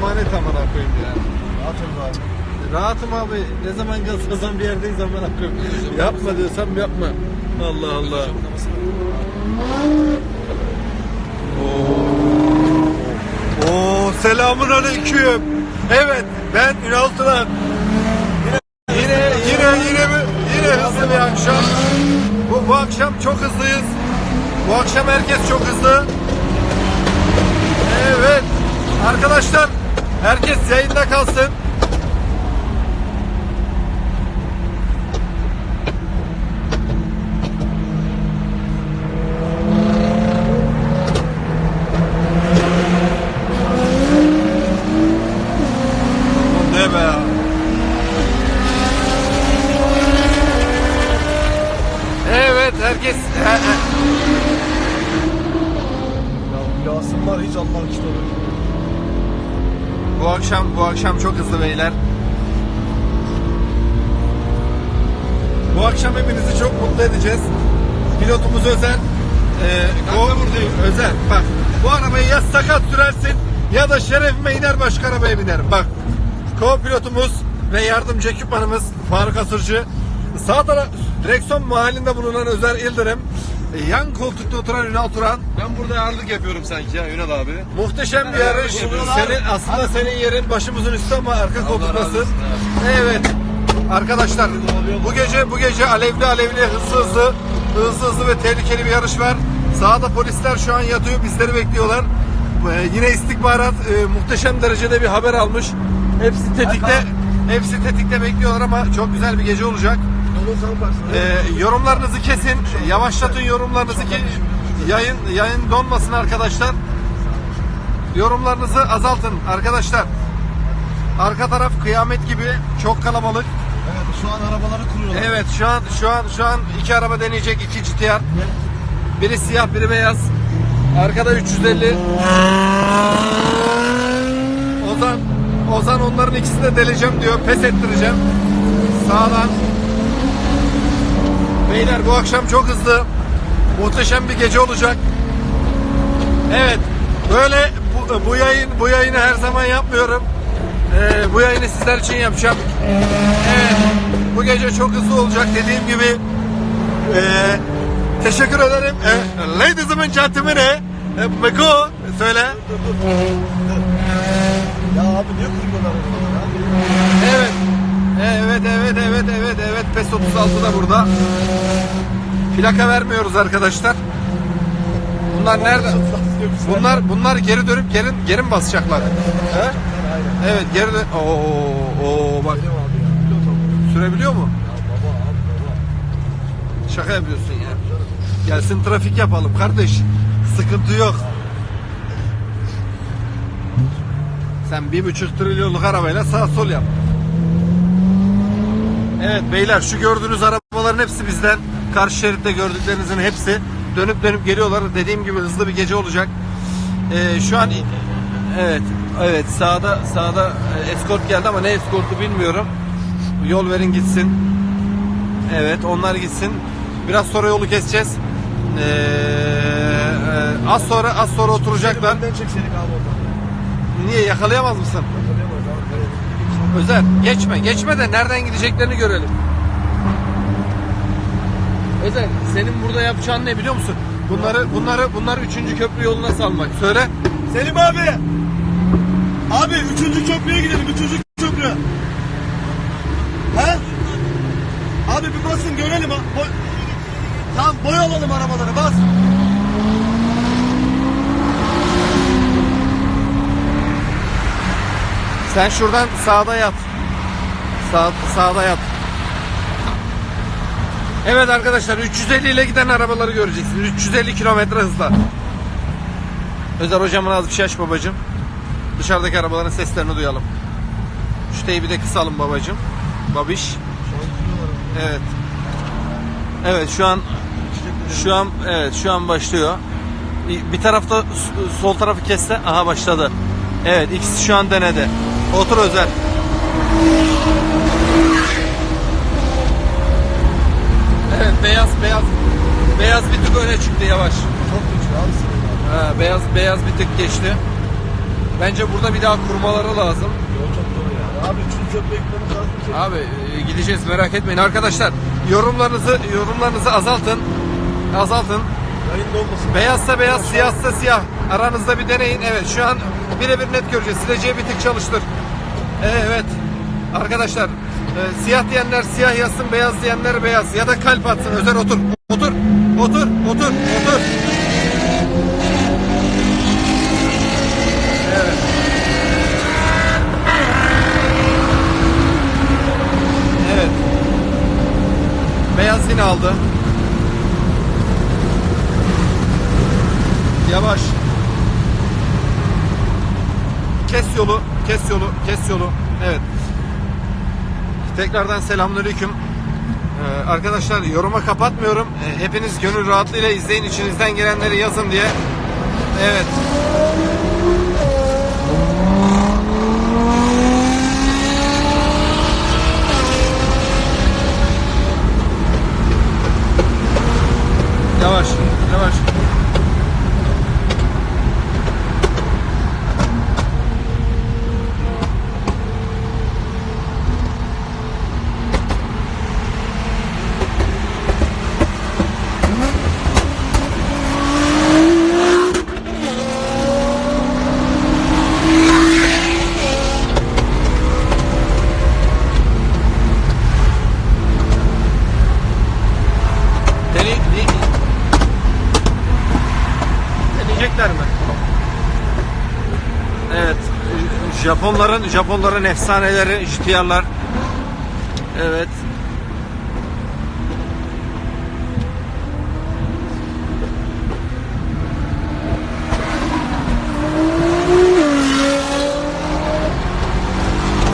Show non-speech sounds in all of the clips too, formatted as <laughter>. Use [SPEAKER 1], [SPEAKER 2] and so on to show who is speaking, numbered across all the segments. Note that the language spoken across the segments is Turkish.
[SPEAKER 1] emanet amına koyayım ya.
[SPEAKER 2] Atın abi.
[SPEAKER 1] Rahatım abi. Ne zaman gazlasan bir yerdeyiz amına koyayım. Yapma diyorsam yapma. Allah Allah. Oo. Oo, selamun aleyküm. Evet, ben Ünal Turan. Yine yine yine yine hızlı bir akşam. Bu, bu akşam çok hızlıyız. Bu akşam herkes çok hızlı. Evet. Arkadaşlar herkes yayında kalsın. Ne be ya? Evet herkes e, e,
[SPEAKER 2] Ya Yasin var hiç almak istemiyorum.
[SPEAKER 1] bu akşam bu akşam çok hızlı beyler. Bu akşam hepinizi çok mutlu edeceğiz. Pilotumuz Özer. Ee, Go- Özer bak bu arabayı ya sakat sürersin ya da şerefime iner başka arabaya binerim. Bak co-pilotumuz ve yardımcı ekipmanımız Faruk Asırcı. Sağ taraf direksiyon mahallinde bulunan Özer İldirim. Ee, Yan koltukta oturan Ünal Turan.
[SPEAKER 3] Ben burada ağırlık yapıyorum sanki ya Ünal abi.
[SPEAKER 1] Muhteşem bir yarış. Senin aslında senin yerin başımızın üstü ama arka koltuktasın. Evet. Arkadaşlar bu gece bu gece alevli alevli hızlı hızlı hızlı hızlı ve tehlikeli bir yarış var. Sağda polisler şu an yatıyor. Bizleri bekliyorlar. Ee, yine istihbarat e, muhteşem derecede bir haber almış. Hepsi tetikte. Hepsi tetikte bekliyorlar ama çok güzel bir gece olacak. Ee, yorumlarınızı kesin. Yavaşlatın yorumlarınızı ki yayın yayın donmasın arkadaşlar. Yorumlarınızı azaltın arkadaşlar. Arka taraf kıyamet gibi çok kalabalık.
[SPEAKER 2] Şu an arabaları kuruyorlar.
[SPEAKER 1] Evet şu an şu an şu an iki araba deneyecek iki GTR. Biri siyah biri beyaz. Arkada 350. Ozan Ozan onların ikisini de deleceğim diyor. Pes ettireceğim. Sağdan. Beyler bu akşam çok hızlı. Muhteşem bir gece olacak. Evet. Böyle bu, bu yayın bu yayını her zaman yapmıyorum. Ee, bu yayını sizler için yapacağım. Bu gece çok hızlı olacak dediğim gibi. Ee, teşekkür ederim. Ee, ladies and gentlemen, e, Meko söyle.
[SPEAKER 2] Ya abi niye abi?
[SPEAKER 1] Evet. Evet, evet, evet, evet, evet. PES 36 da burada. Plaka vermiyoruz arkadaşlar. Bunlar nerede? Bunlar bunlar geri dönüp geri geri mi basacaklar? He? Evet, geri dön. Oo, oo bak.
[SPEAKER 2] Benim abi ya. Pilot abi.
[SPEAKER 1] Sürebiliyor mu?
[SPEAKER 2] Ya baba abi baba.
[SPEAKER 1] Şaka yapıyorsun ya. Gelsin trafik yapalım kardeş. Sıkıntı yok. Sen bir buçuk trilyonluk arabayla sağ sol yap. Evet beyler şu gördüğünüz arabaların hepsi bizden. Karşı şeritte gördüklerinizin hepsi. Dönüp dönüp geliyorlar. Dediğim gibi hızlı bir gece olacak. Ee, şu an evet evet sağda sağda e, eskort geldi ama ne eskortu bilmiyorum. Yol verin gitsin. Evet onlar gitsin. Biraz sonra yolu keseceğiz. Ee, e, az sonra az sonra oturacaklar.
[SPEAKER 2] Benden çekseydik abi oradan.
[SPEAKER 1] Niye yakalayamaz mısın? Özer geçme geçme de nereden gideceklerini görelim. Özer senin burada yapacağın ne biliyor musun? Bunları bunları bunları üçüncü köprü yoluna salmak. Söyle.
[SPEAKER 2] Selim abi. Abi üçüncü köprüye gidelim. Üçüncü köprü. He? Abi bir basın görelim. ha. Boy... Tamam boy alalım arabaları bas.
[SPEAKER 1] Sen şuradan sağda yat. Sağ, sağda yat. Evet arkadaşlar 350 ile giden arabaları göreceksiniz. 350 kilometre hızla. Özer hocamın az bir şey aç babacım. Dışarıdaki arabaların seslerini duyalım. Şu teybi de kısalım babacım. Babiş. Evet. Evet şu an şu an evet şu an başlıyor. Bir tarafta sol tarafı kesse aha başladı. Evet ikisi şu an denedi. Otur Özer. Evet beyaz beyaz beyaz bir tık öne çıktı yavaş.
[SPEAKER 2] Çok güçlü abi.
[SPEAKER 1] Ha, beyaz beyaz bir tık geçti. Bence burada bir daha kurmaları lazım.
[SPEAKER 2] Yol çok zor ya. Abi üçüncü köprüye gitmemiz lazım ki.
[SPEAKER 1] Abi e, gideceğiz merak etmeyin arkadaşlar. Yorumlarınızı yorumlarınızı azaltın. Azaltın.
[SPEAKER 2] Yayında olmasın.
[SPEAKER 1] Beyazsa beyaz, siyahsa siyah. Aranızda bir deneyin. Evet şu an birebir net göreceğiz. Sileceği bir tık çalıştır. Evet. Arkadaşlar e, siyah diyenler siyah yazsın, beyaz diyenler beyaz. Ya da kalp atsın. Özer otur. Otur. Otur. Otur. Otur. Evet. Evet. Beyaz yine aldı. Yavaş. Kes yolu, kes yolu, kes yolu. Evet. Tekrardan selamünaleyküm. Ee, arkadaşlar yoruma kapatmıyorum. Ee, hepiniz gönül rahatlığıyla izleyin. içinizden gelenleri yazın diye. Evet. Yavaş, yavaş. Dene, de, deneyecekler mi? Evet. Japonların Japonların efsaneleri ihtiyarlar. Evet.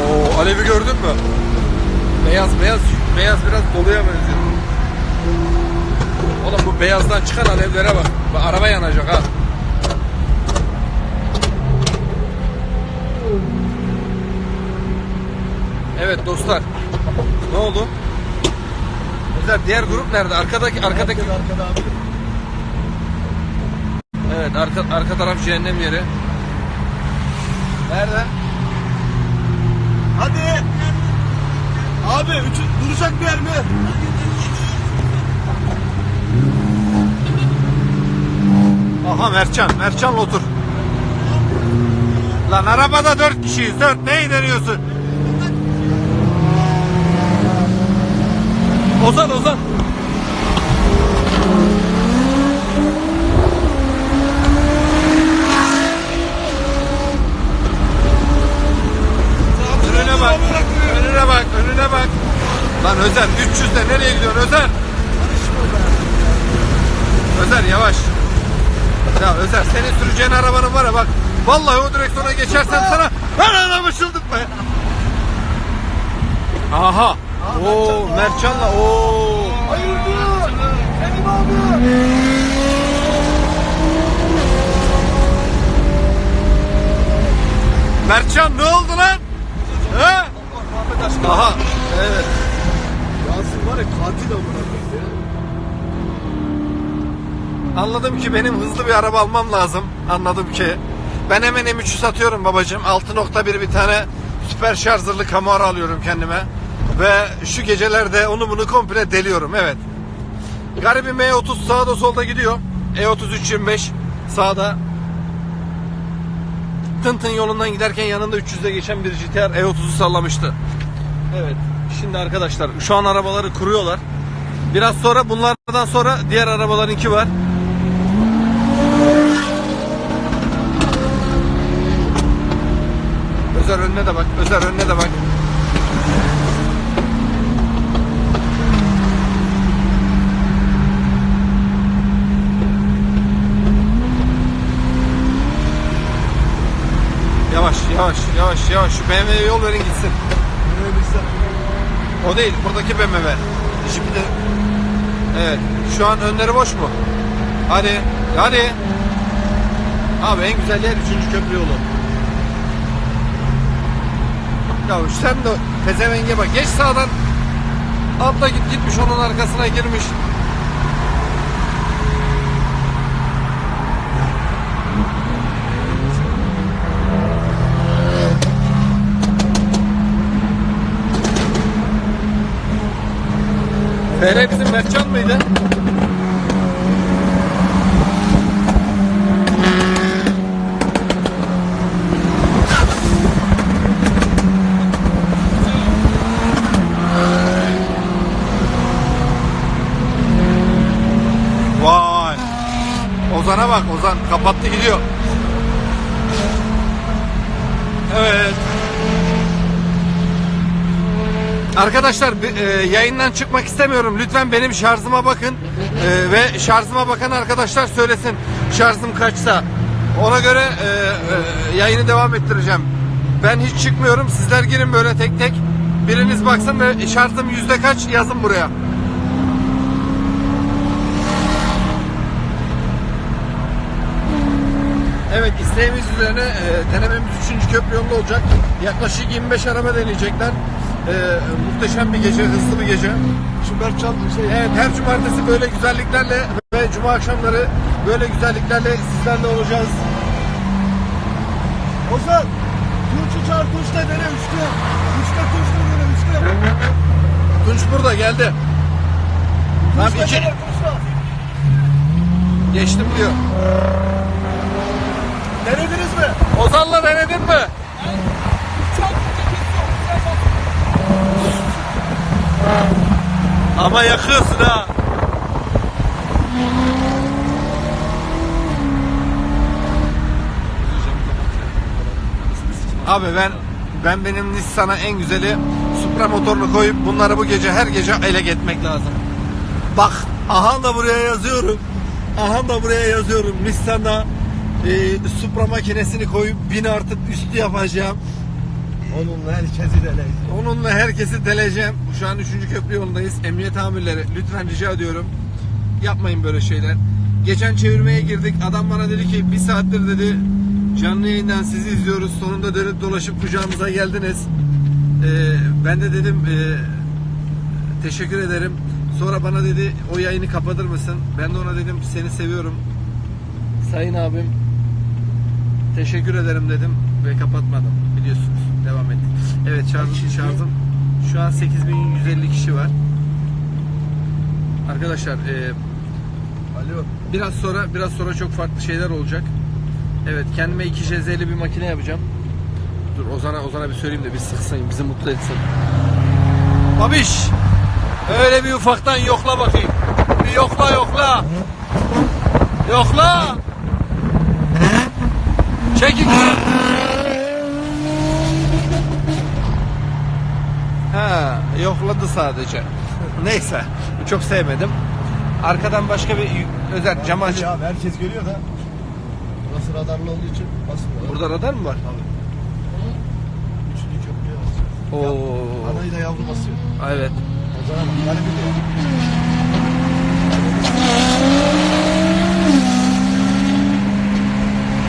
[SPEAKER 1] Oo, Alevi gördün mü? Beyaz beyaz beyaz biraz doluya benziyor. Oğlum bu beyazdan çıkan alevlere bak. Bu araba yanacak ha. Evet dostlar. Ne oldu? Özer diğer grup nerede? Arkadaki arkadaki
[SPEAKER 2] Arkada arkada abi.
[SPEAKER 1] Evet arka arka taraf cehennem yeri. Nerede?
[SPEAKER 2] Hadi. Abi üçü, duracak bir yer mi?
[SPEAKER 1] Aha Mertcan. Mertcan'la otur. Lan arabada dört kişiyiz. Dört. Neyi deniyorsun? Ozan Ozan. Önüne bak. Önüne bak. Önüne bak. Lan Özer 300'de nereye gidiyorsun Özer? Özer yavaş. Ya Özer senin süreceğin arabanın var ya bak. Vallahi o direksiyona geçersem sana ben aramışıldım be. Aha. Oo Mertcan'la oo.
[SPEAKER 2] Hayırdır? Selim abi.
[SPEAKER 1] Mertcan ne oldu lan? He?
[SPEAKER 2] Muhammed aşkına.
[SPEAKER 1] Aha. Evet.
[SPEAKER 2] Yasin var ya katil amına koyayım ya.
[SPEAKER 1] Anladım ki benim hızlı bir araba almam lazım. Anladım ki. Ben hemen M3'ü satıyorum babacığım. 6.1 bir tane süper şarjlı Camaro alıyorum kendime. Ve şu gecelerde onu bunu komple deliyorum. Evet. Garibim E30 sağda solda gidiyor. E30 325 sağda. Tın tın yolundan giderken yanında 300'de geçen bir GTR E30'u sallamıştı. Evet. Şimdi arkadaşlar şu an arabaları kuruyorlar. Biraz sonra bunlardan sonra diğer arabalarınki var. Özer önüne de bak. Özer önüne de bak. Yavaş yavaş yavaş yavaş şu BMW'ye yol verin gitsin. O değil buradaki BMW. Şimdi evet şu an önleri boş mu? Hadi hadi. Abi en güzel yer 3. köprü yolu. Ya sen de pezevenge bak geç sağdan atla git gitmiş onun arkasına girmiş. BR bizim Mertcan mıydı? Vay. Ozan'a bak Ozan kapattı gidiyor. Arkadaşlar e, yayından çıkmak istemiyorum. Lütfen benim şarjıma bakın. E, ve şarjıma bakan arkadaşlar söylesin şarjım kaçsa. Ona göre e, e, yayını devam ettireceğim. Ben hiç çıkmıyorum. Sizler girin böyle tek tek. Biriniz baksın ve şarjım yüzde kaç yazın buraya. Evet isteğimiz üzerine e, denememiz 3. köprü yolunda olacak. Yaklaşık 25 araba deneyecekler. E, muhteşem bir gece, hızlı bir gece.
[SPEAKER 2] Mertcan şey.
[SPEAKER 1] Evet her cumartesi böyle güzelliklerle ve cuma akşamları böyle güzelliklerle sizlerle olacağız.
[SPEAKER 2] Ozan. Tunç'u çağır Tunç da dene üçte. Üçte Tunç da dene üçte.
[SPEAKER 1] Tunç burada geldi.
[SPEAKER 2] Tunç da
[SPEAKER 1] iki
[SPEAKER 2] Tunç
[SPEAKER 1] geçtim diyor.
[SPEAKER 2] Denediniz mi?
[SPEAKER 1] Ozan'la denedin mi? Ama yakıyorsun ha. Abi ben ben benim Nissan'a en güzeli Supra motorunu koyup bunları bu gece her gece ele getmek lazım. Bak aha da buraya yazıyorum. Aha da buraya yazıyorum. Nissan'a e, Supra makinesini koyup bin artıp üstü yapacağım.
[SPEAKER 2] Onunla herkesi dene.
[SPEAKER 1] Onunla herkesi deleceğim. Şu an 3. köprü yolundayız. Emniyet amirleri lütfen rica ediyorum. Yapmayın böyle şeyler. Geçen çevirmeye girdik. Adam bana dedi ki bir saattir dedi canlı yayından sizi izliyoruz. Sonunda dönüp dolaşıp kucağımıza geldiniz. Ee, ben de dedim e, teşekkür ederim. Sonra bana dedi o yayını kapatır mısın? Ben de ona dedim seni seviyorum. Sayın abim teşekkür ederim dedim ve kapatmadım biliyorsunuz. Devam ettik. Evet şarjım, şarjım şu an 8150 kişi var. Arkadaşlar e,
[SPEAKER 2] Alo.
[SPEAKER 1] biraz sonra biraz sonra çok farklı şeyler olacak. Evet kendime 2 JZ'li bir makine yapacağım. Dur Ozan'a Ozan'a bir söyleyeyim de bir sıksın bizi mutlu etsin. Babiş öyle bir ufaktan yokla bakayım. Bir yokla yokla. Yokla. Çekin. Ha, yokladı sadece. Neyse, çok sevmedim. Arkadan başka bir özel cam aç.
[SPEAKER 2] Ya herkes görüyor da. Burası radarlı olduğu için basmıyor.
[SPEAKER 1] Burada radar mı var?
[SPEAKER 2] Üçüncü köprüye basıyor.
[SPEAKER 1] Oo.
[SPEAKER 2] Anayı da yavru basıyor.
[SPEAKER 1] Evet.
[SPEAKER 2] Ozan'a bak. Yani.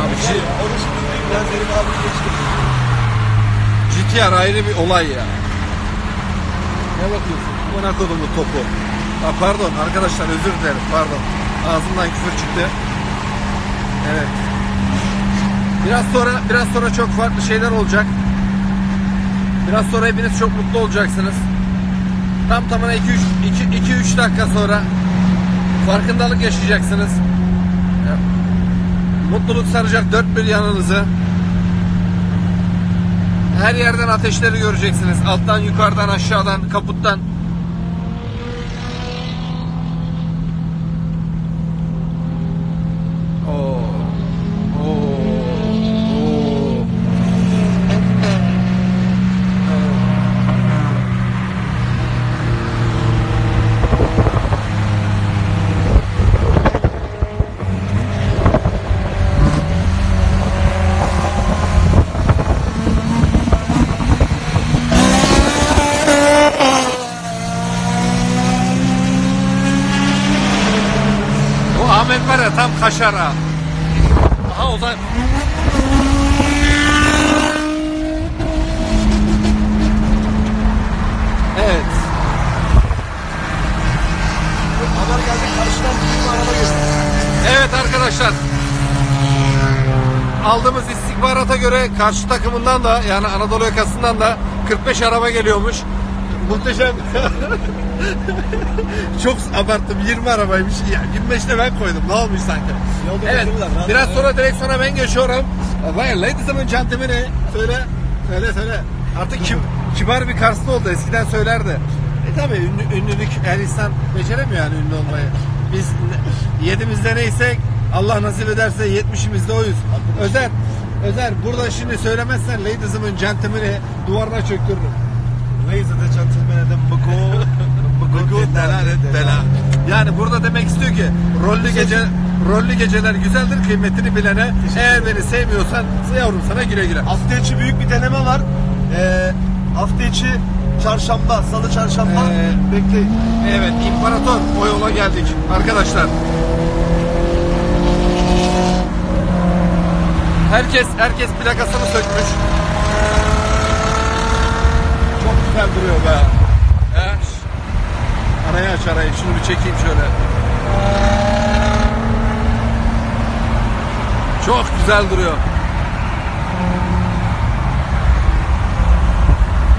[SPEAKER 1] Abi G-
[SPEAKER 2] Onu şimdi ben abi geçtim.
[SPEAKER 1] GTR ayrı bir olay ya. Ne bakıyorsun? Buna kodumu topu. Ha, pardon arkadaşlar özür dilerim pardon. Ağzımdan küfür çıktı. Evet. Biraz sonra biraz sonra çok farklı şeyler olacak. Biraz sonra hepiniz çok mutlu olacaksınız. Tam tamına 2 3 2 2 3 dakika sonra farkındalık yaşayacaksınız. Ya, Mutluluk saracak dört bir yanınızı. Her yerden ateşleri göreceksiniz. Alttan, yukarıdan, aşağıdan, kaputtan. Oo. Oo. Oo. O Ahmet kaşara. Aha o da... Evet.
[SPEAKER 2] Haber geldi karşıdan bir araba geçti.
[SPEAKER 1] Evet arkadaşlar. Aldığımız istihbarata göre karşı takımından da yani Anadolu yakasından da 45 araba geliyormuş. Muhteşem. <laughs> Çok abarttım 20 arabaymış. Ya 25'te ben koydum. Ne olmuş sanki?
[SPEAKER 2] Yolda
[SPEAKER 1] Evet.
[SPEAKER 2] rahat
[SPEAKER 1] Biraz sonra direksiyona ben geçiyorum. Vay ladies and gentlemen. Söyle. Söyle söyle. Artık kim, kibar bir Karslı oldu. Eskiden söylerdi. E tabi ünlü, ünlülük her insan beceremiyor yani ünlü olmayı. Biz yedimizde neysek Allah nasip ederse yetmişimizde oyuz. Özer, Özer burada şimdi söylemezsen ladies and gentlemen'i duvarına çöktürürüm.
[SPEAKER 2] Ladies and gentlemen, Mıko. <laughs> Mıko
[SPEAKER 1] Yani burada demek istiyor ki rollü gece rollü geceler güzeldir kıymetini bilene. Eğer beni sevmiyorsan yavrum sana güle güle.
[SPEAKER 2] Hafta içi büyük bir deneme var. Ee, hafta içi çarşamba, salı çarşamba
[SPEAKER 1] Ee,
[SPEAKER 2] bekleyin.
[SPEAKER 1] Evet imparator o yola geldik arkadaşlar. Herkes herkes plakasını sökmüş. Duruyor be. He? Arayı aç arayı. Şunu bir çekeyim şöyle. Çok güzel duruyor.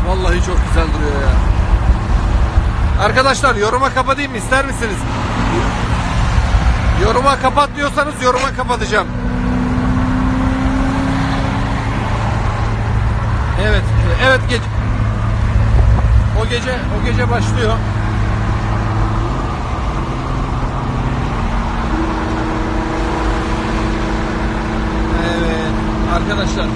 [SPEAKER 1] Vallahi çok güzel duruyor ya. Arkadaşlar yoruma kapatayım ister misiniz? Yoruma kapat diyorsanız yoruma kapatacağım. Evet, evet gece. O gece, o gece başlıyor. Evet, arkadaşlar